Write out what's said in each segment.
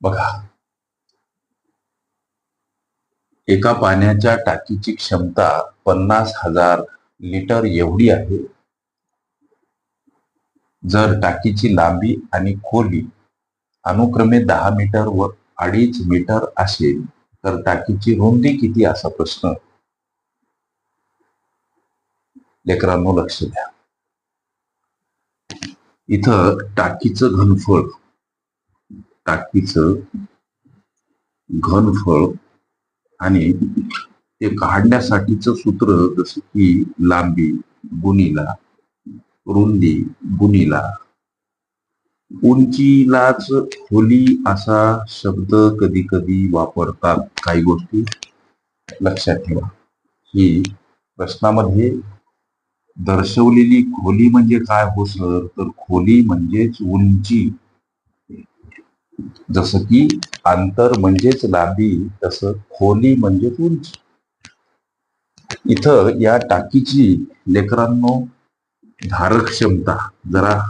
बघा. एका पाण्याच्या टाकीची क्षमता पन्नास हजार लिटर एवढी आहे. जर टाकीची लांबी आणि खोली अनुक्रमे दहा मीटर व अडीच मीटर असेल तर टाकीची रुंदी किती असा प्रश्न? लेकरांनो लक्ष द्या. इथं टाकीचं घनफळ टाकीचं घनफळ आणि ते काढण्यासाठीचं सूत्र जसं की लांबी गुणीला रुंदी गुणीला उंचीलाच खोली असा शब्द कधी कधी वापरतात काही गोष्टी. लक्षात ठेवा. ही प्रश्नामध्ये दर्शवलेली खोली म्हणजे काय हो सर? तर खोली म्हणजेच उंची. जसं की अंतर म्हणजेच लांबी तसं खोली म्हणजे उंची. इथं या टाकीची लेकरांनो धारक क्षमता जरा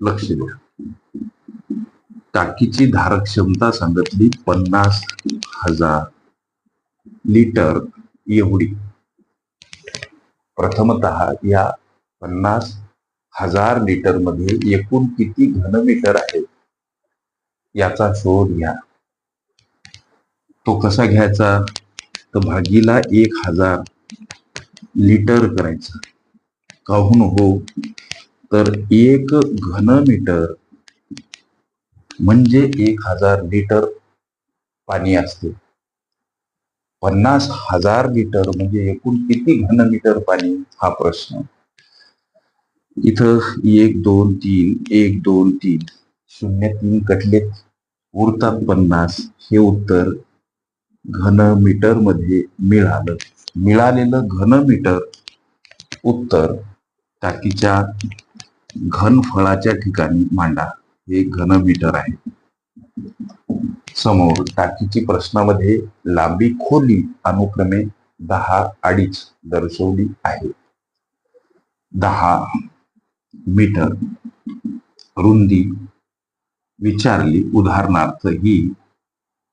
लक्ष द्या. टाकीची धारक क्षमता सांगितली पन्नास हजार लिटर एवढी. प्रथमतः या पन्नास हजार लिटरमध्ये एकूण किती घनमीटर आहे? याचा शोध घ्या. तो कसा घ्यायचा? तर भागीला एक हजार लिटर करायचा. काहून हो? तर एक घनमीटर म्हणजे एक हजार लिटर पाणी असते. पन्नास हजार लिटर म्हणजे एकूण किती घनमीटर पाणी? हा प्रश्न. इथं एक दोन तीन एक दोन तीन. शून्य तीन कटलेत. उरतात पन्नास. हे उत्तर घनमीटरमध्ये मिळालं. मिळालेलं घन मीटर उत्तर टाकीच्या घनफळाच्या ठिकाणी मांडा. हे घन मीटर आहे. समोर टाकीची प्रश्नामध्ये लांबी खोली अनुक्रमे दहा अडीच दर्शवली आहे. दहा मीटर रुंदी विचारली उदाहरणार्थ ही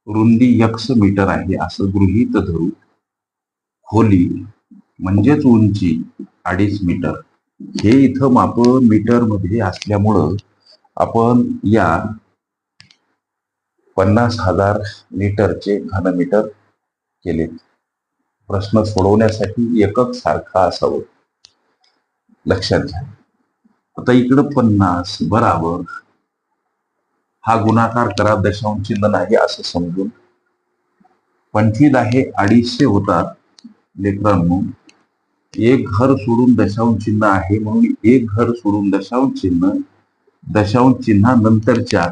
रुंदी यक्स मीटर आहे असं गृहीत धरू. खोली म्हणजेच उंची अडीच मीटर. हे इथं माप मीटरमध्ये असल्यामुळं आपण या पन्नास हजार लिटरचे घनमीटर केले. प्रश्न सोडवण्यासाठी एकक सारखा असावं. लक्षात घ्या. आता इकडं पन्नास बराबर हा गुणाकार करा दशांश चिन्ह नाही असं समजून. पंचवीस आहे अडीचशे होतात. लेकरांनो एक घर सोडून दशांश चिन्ह आहे म्हणून एक घर सोडून दशांश चिन्ह दशांश चिन्हानंतरच्या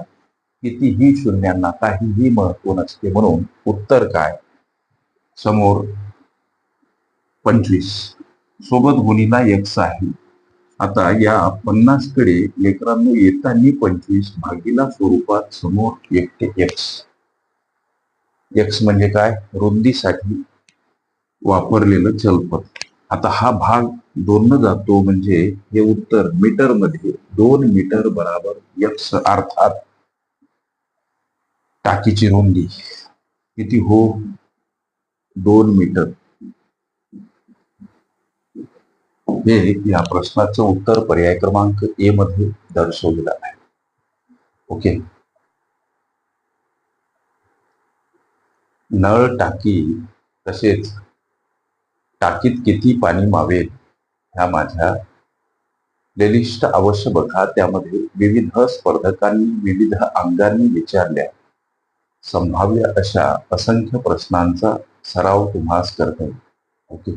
कितीही शून्यांना काहीही महत्त्व नसते म्हणून उत्तर काय? समोर पंचवीस. सोबत गुणीला एक्स आहे आता या पन्नासकडे लेकरांनो येताना पंचवीस भागीला स्वरूपात समोर एकटे एक्स एक्स म्हणजे काय? रुंदीसाठी वापरलेलं चलपद आता हा भाग दोन जातो म्हणजे हे उत्तर मीटरमध्ये दोन मीटर बराबर एक्स अर्थात टाकीची रुंदी. किती हो? दोन मीटर हे या प्रश्नाचं उत्तर पर्याय क्रमांक ए मध्ये दर्शवलेलं आहे. ओके नळ टाकी तसेच टाकीत किती पाणी मावेल ह्या माझ्या प्लेलिस्ट अवश्य बघा. त्यामध्ये विविध स्पर्धकांनी विविध अंगांनी विचारल्या. संभाव्य अशा असंख्य प्रश्नांचा सराव तुम्हाला करता येईल. ओके